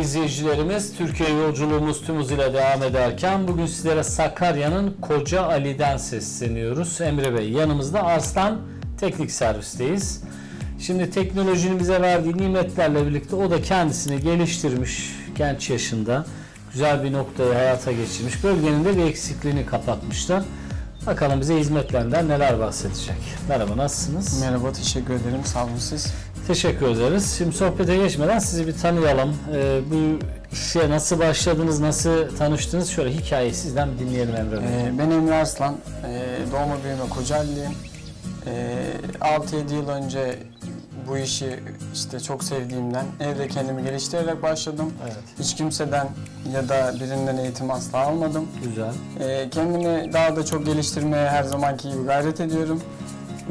izleyicilerimiz, Türkiye yolculuğumuz tüm hızıyla devam ederken bugün sizlere Sakarya'nın Koca Ali'den sesleniyoruz. Emre Bey yanımızda Arslan Teknik Servis'teyiz. Şimdi teknolojinin bize verdiği nimetlerle birlikte o da kendisini geliştirmiş genç yaşında. Güzel bir noktayı hayata geçirmiş. Bölgenin de bir eksikliğini kapatmışlar. Bakalım bize hizmetlerinden neler bahsedecek. Merhaba nasılsınız? Merhaba, teşekkür ederim. Sağ olun siz. Teşekkür ederiz. Şimdi sohbete geçmeden sizi bir tanıyalım. Ee, bu işe nasıl başladınız, nasıl tanıştınız? Şöyle hikayeyi sizden bir dinleyelim Emre Bey. Ee, ben Emre Arslan. Ee, doğma büyüme Kocaeli'yim. Ee, 6-7 yıl önce bu işi işte çok sevdiğimden evde kendimi geliştirerek başladım. Evet, Hiç kimseden ya da birinden eğitim asla almadım. güzel. Ee, kendimi daha da çok geliştirmeye her zamanki gibi gayret ediyorum.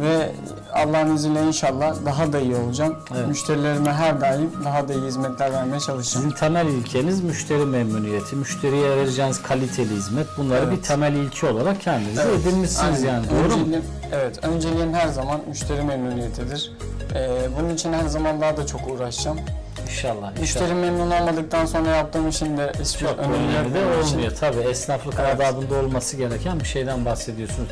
Ve Allah'ın izniyle inşallah daha da iyi olacağım. Evet. Müşterilerime her daim daha da iyi hizmetler vermeye çalışacağım. Sizin temel ilkeniz müşteri memnuniyeti, müşteriye vereceğiniz kaliteli hizmet. Bunları Evet. bir temel ilke olarak kendinize Evet, edinmişsiniz aynen. yani. Doğru mu? Evet, önceliğim her zaman müşteri memnuniyetidir. Ee, bunun için her zaman daha da çok uğraşacağım. İnşallah. Müşteri memnun olmadıktan sonra yaptığım işin de hiçbir Çok önemli de benim için. olmuyor. Tabii esnaflık Evet. adabında olması gereken bir şeyden bahsediyorsunuz.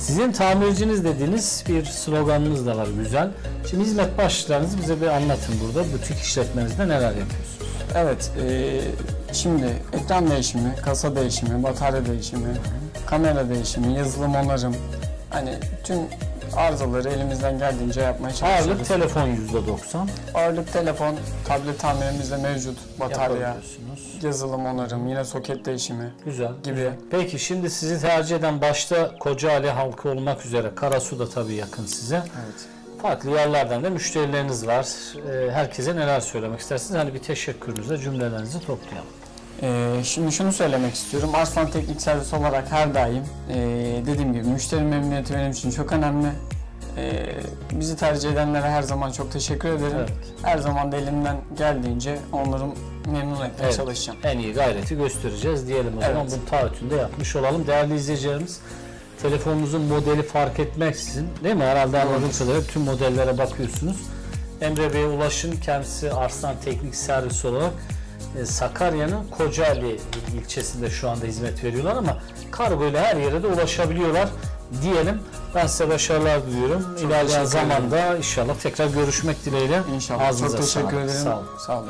Sizin tamirciniz dediğiniz bir sloganınız da var güzel. Şimdi hizmet başlıklarınızı bize bir anlatın burada. Butik işletmenizde neler yapıyorsunuz? Evet, e, şimdi ekran değişimi, kasa değişimi, batarya değişimi, kamera değişimi, yazılım onarım. Hani tüm arızaları elimizden geldiğince yapmaya çalışıyoruz. Ağırlık telefon %90 Ağırlık telefon, tablet tamirimizde mevcut, batarya, yazılım onarım, yine soket değişimi Güzel. gibi. Peki şimdi sizi tercih eden başta Kocaeli halkı olmak üzere Karasu da tabii yakın size. Evet. Farklı yerlerden de müşterileriniz var. Ee, herkese neler söylemek istersiniz? Hani bir teşekkürünüzle cümlelerinizi toplayalım. Ee, şimdi şunu söylemek istiyorum. Arslan Teknik Servis olarak her daim ee, dediğim gibi müşteri memnuniyeti benim için çok önemli. Ee, bizi tercih edenlere her zaman çok teşekkür ederim. Evet. Her zaman da elimden geldiğince onları memnun etmeye Evet. çalışacağım. En iyi gayreti göstereceğiz diyelim o zaman. Evet. Bunun taahhütünü de yapmış olalım. Değerli izleyicilerimiz telefonunuzun modeli fark etmeksizin değil mi? Herhalde anladığım kadarıyla tüm modellere bakıyorsunuz. Emre Bey'e ulaşın. Kendisi Arslan Teknik Servis olarak e, Sakarya'nın Kocaeli ilçesinde şu anda hizmet veriyorlar ama kargo ile her yere de ulaşabiliyorlar diyelim. Ben size başarılar diliyorum. Çok İlerleyen zamanda inşallah tekrar görüşmek dileğiyle. İnşallah. Ağzınıza çok teşekkür sağlık. ederim. Sağ olun. Sağ olun.